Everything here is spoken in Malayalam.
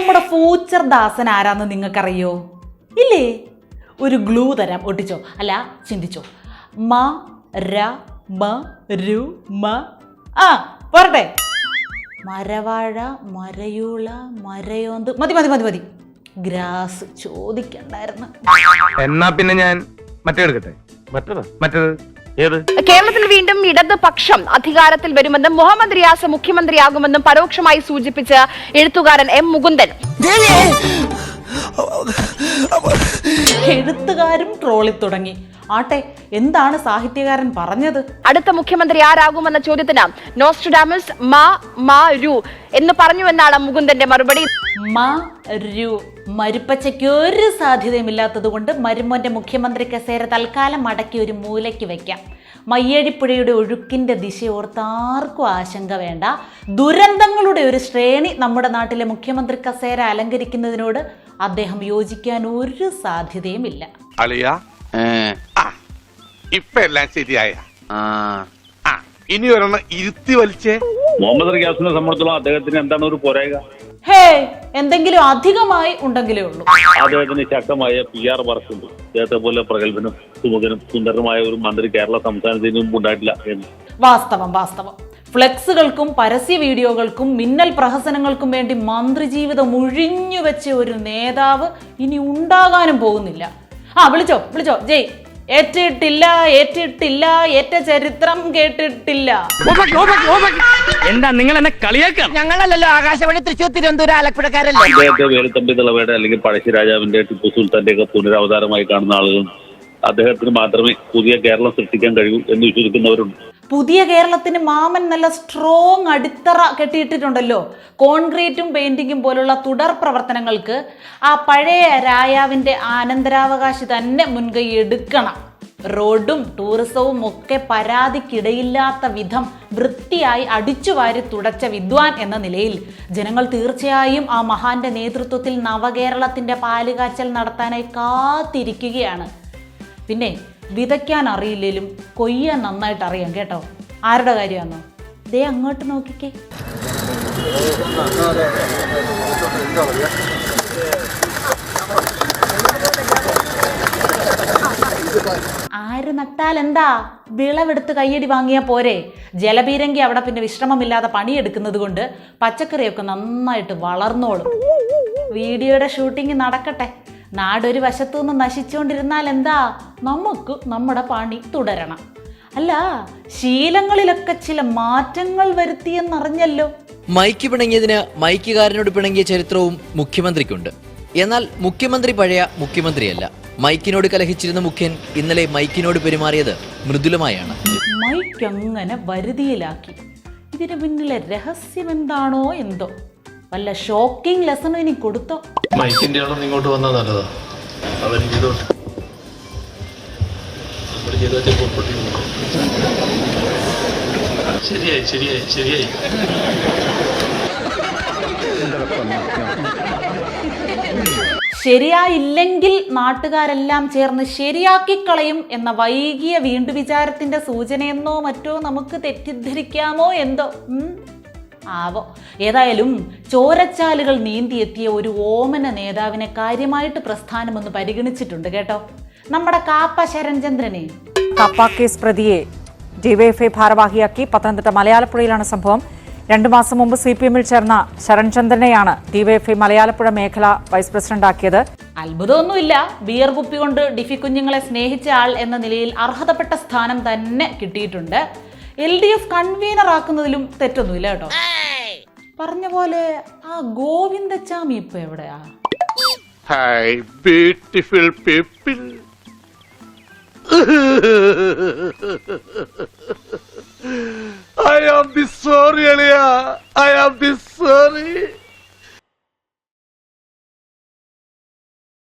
നമ്മുടെ ഫ്യൂച്ചർ ദാസൻ ആരാന്ന് നിങ്ങൾക്കറിയോ? ഇല്ലേ? ഒരു ഗ്ലൂ തരാം. ഒട്ടിച്ചോ? അല്ല ചിന്തിച്ചോ. മ ര മ രു മ. ആ പോരട്ടെ. മരവാഴ മരയൂള മരയോന്ത്. മതി മതി മതി മതി. ഗ്രാസ് ചോദിക്കണ്ടായിരുന്നു. എന്നാ പിന്നെ ഞാൻ മറ്റേ എടുക്കട്ടെ? മറ്റേത്? മറ്റേത്? കേരളത്തിൽ വീണ്ടും ഇടതുപക്ഷം അധികാരത്തിൽ വരുമെന്നും മുഹമ്മദ് റിയാസ് മുഖ്യമന്ത്രിയാകുമെന്നും പരോക്ഷമായി സൂചിപ്പിച്ച് എഴുത്തുകാരൻ എം മുകുന്ദൻ. എഴുത്തുകാരും ട്രോളി തുടങ്ങി ആട്ടെ എന്താണ് സാഹിത്യകാരൻ പറഞ്ഞത്? അടുത്ത മുഖ്യമന്ത്രി ആരാകുമെന്ന ചോദ്യത്തിന് നോസ്റ്റുഡാമസ് മാ മാ രു എന്ന് പറഞ്ഞുവെന്നാണ് മുകുന്ദന്റെ മറുപടി. മ രു മരുപ്പച്ചയ്ക്ക് ഒരു സാധ്യതയുമില്ലാത്തത് കൊണ്ട് മരുമോന്റെ മുഖ്യമന്ത്രി കസേര തൽക്കാലം മടക്കി ഒരു മൂലയ്ക്ക് വെക്കാം. മയ്യഴിപ്പുഴയുടെ ഒഴുക്കിന്റെ ദിശയോർത്ത് ആർക്കും ആശങ്ക വേണ്ട. ദുരന്തങ്ങളുടെ ഒരു ശ്രേണി നമ്മുടെ നാട്ടിലെ മുഖ്യമന്ത്രി കസേര അലങ്കരിക്കുന്നതിനോട് അദ്ദേഹം യോജിക്കാൻ ഒരു സാധ്യതയുമില്ല ഇപ്പൊ എല്ലാം ശരിയായ. ആ. ഇനി ഒരെണ്ണം ഇരുത്തി വലിച്ചേ. മുഹമ്മദ് റിയാസിനെ സംബന്ധിച്ചോളം അദ്ദേഹത്തിന് എന്താണ് ഒരു പോരായ്ക? ഹേ എന്തെങ്കിലും അധികമായി ഉണ്ടെങ്കിലേ ഉള്ളൂ. അദ്ദേഹത്തിന് ശക്തമായ പി ആർ വർക്കുണ്ട്. അദ്ദേഹത്തെ പോലെ പ്രഗത്ഭനും സുമുഖനും സുന്ദരമായ ഒരു മന്ത്രി കേരള സംസ്ഥാനത്തിന് മുമ്പ് ഉണ്ടായിട്ടില്ല എന്ന്. വാസ്തവം വാസ്തവം. ഫ്ലെക്സുകൾക്കും പരസ്യ വീഡിയോകൾക്കും മിന്നൽ പ്രഹസനങ്ങൾക്കും വേണ്ടി മന്ത്രിജീവിതം ഒഴിഞ്ഞു വെച്ച ഒരു നേതാവ് ഇനി ഉണ്ടാകാനും പോകുന്നില്ല. ആ വിളിച്ചോ വിളിച്ചോ ജയ്. ഏറ്റിട്ടില്ല ഏറ്റിട്ടില്ല ഏറ്റ ചരിത്രം കേട്ടിട്ടില്ല. എന്താ നിങ്ങൾ എന്നെ കളിയാക്കാം ഞങ്ങളല്ലല്ലോ ആകാശവാണി തൃശൂർ തിരുവനന്തപുരം ആലപ്പുഴക്കാരല്ലേ? അദ്ദേഹത്തെ വേലുത്തമ്പി തിളവയുടെ അല്ലെങ്കിൽ പഴശ്ശി രാജാവിന്റെ ടിപ്പു സുൽത്താന്റെ ഒക്കെ പുനരവതാരമായി കാണുന്ന ആളുകൾ അദ്ദേഹത്തിന് മാത്രമേ പുതിയ കേരളം സൃഷ്ടിക്കാൻ കഴിയൂ എന്ന് വിശ്വസിക്കുന്നവരുണ്ട്. പുതിയ കേരളത്തിന് മാമൻ നല്ല സ്ട്രോങ് അടിത്തറ കെട്ടിയിട്ടിട്ടുണ്ടല്ലോ. കോൺക്രീറ്റും പെയിന്റിങ്ങും പോലുള്ള തുടർ പ്രവർത്തനങ്ങൾക്ക് ആ പഴയ രായാവിന്റെ ആനന്തരാവകാശി തന്നെ മുൻകൈ എടുക്കണം. റോഡും ടൂറിസവും ഒക്കെ പരാതിക്കിടയില്ലാത്ത വിധം വൃത്തിയായി അടിച്ചുവാരി തുടച്ച വിദ്വാൻ എന്ന നിലയിൽ ജനങ്ങൾ തീർച്ചയായും ആ മഹാന്റെ നേതൃത്വത്തിൽ നവകേരളത്തിന്റെ പാലുകാച്ചൽ നടത്താനായി കാത്തിരിക്കുകയാണ്. പിന്നെ വിതയ്ക്കാൻ അറിയില്ലെങ്കിലും കൊയ്യാൻ നന്നായിട്ട് അറിയാം കേട്ടോ. ആരുടെ കാര്യമാണ് ദേ അങ്ങോട്ട് നോക്കിക്കേ. ആര് നട്ടാൽ എന്താ? വിളവെടുത്ത് കയ്യടി വാങ്ങിയാൽ പോരെ. ജലപീരങ്കി അവിടെ പിന്നെ വിശ്രമമില്ലാതെ പണിയെടുക്കുന്നത് കൊണ്ട് പച്ചക്കറിയൊക്കെ നന്നായിട്ട് വളർന്നോളും. വീഡിയോയുടെ ഷൂട്ടിംഗ് നടക്കട്ടെ. നാടൊരു വശത്തു നിന്ന് നശിച്ചുകൊണ്ടിരുന്നാൽ എന്താ? നമുക്ക് നമ്മുടെ പണി തുടരണം. അല്ല ശീലങ്ങളിലൊക്കെ ചില മാറ്റങ്ങൾ വരുത്തിയെന്നറിഞ്ഞല്ലോ. മൈക്ക് പിണങ്ങിയതിന് മൈക്കുകാരനോട് പിണങ്ങിയ ചരിത്രവും മുഖ്യമന്ത്രിക്കുണ്ട്. എന്നാൽ മുഖ്യമന്ത്രി പഴയ മുഖ്യമന്ത്രിയല്ല. മൈക്കിനോട് കലഹിച്ചിരുന്ന മുഖ്യൻ ഇന്നലെ മൈക്കിനോട് പെരുമാറിയത് മൃദുലമായാണ്. മൈക്ക് അങ്ങനെ വരുതിയിലാക്കി. ഇതിന് പിന്നിലെ രഹസ്യം എന്താണോ എന്തോ. വല്ല ഷോക്കിംഗ് ലെസൺ ഇനി കൊടുത്തോ? മൈക്കിന്റെ ആളൊന്നും ഇങ്ങോട്ട് വന്നാൽ നല്ലതാ. അവൻ ചെയ്തോട്ടെ നമ്മൾ ചെയ്ത വെച്ചാൽ പൊട്ടി ശരിയായി ശരിയായി ശരിയായി. ശരിയായില്ലെങ്കിൽ നാട്ടുകാരെല്ലാം ചേർന്ന് ശരിയാക്കിക്കളയും എന്ന വൈകിയ വീണ്ടു വിചാരത്തിന്റെ സൂചനയെന്നോ മറ്റോ നമുക്ക് തെറ്റിദ്ധരിക്കാമോ എന്തോ? ഉം? ആവോ. ഏതായാലും ചോരച്ചാലുകൾ നീന്തിയെത്തിയ ഒരു ഓമന നേതാവിനെ കാര്യമായിട്ട് പ്രസ്ഥാനമൊന്ന് പരിഗണിച്ചിട്ടുണ്ട് കേട്ടോ. നമ്മുടെ കാപ്പ ശരൺചന്ദ്രനെ. കപ്പ കേസ് പ്രതിയെ ഡിവൈഎഫ്ഐ ഭാരവാഹിയാക്കി പത്തനംതിട്ട മലയാളപ്പുഴയിലാണ് സംഭവം. രണ്ടു മാസം മുമ്പ് സി പി എമ്മിൽ ചേർന്ന ശരൺചന്ദ്രനെയാണ് ഡിവൈഎഫ്ഐ മലയാളപ്പുഴ മേഖല വൈസ് പ്രസിഡന്റ് ആക്കിയത് അത്ഭുതമൊന്നുമില്ല. ബിയർ കുപ്പി കൊണ്ട് ഡിഫി കുഞ്ഞുങ്ങളെ സ്നേഹിച്ച ആൾ എന്ന നിലയിൽ അർഹതപ്പെട്ട സ്ഥാനം തന്നെ കിട്ടിയിട്ടുണ്ട്. എൽ ഡി എഫ് കൺവീനർ ആക്കുന്നതിലും തെറ്റൊന്നുമില്ല കേട്ടോ. പറഞ്ഞ പോലെ ആ ഗോവിന്ദച്ചാമി ഇപ്പൊ എവിടെയാ? Hi beautiful people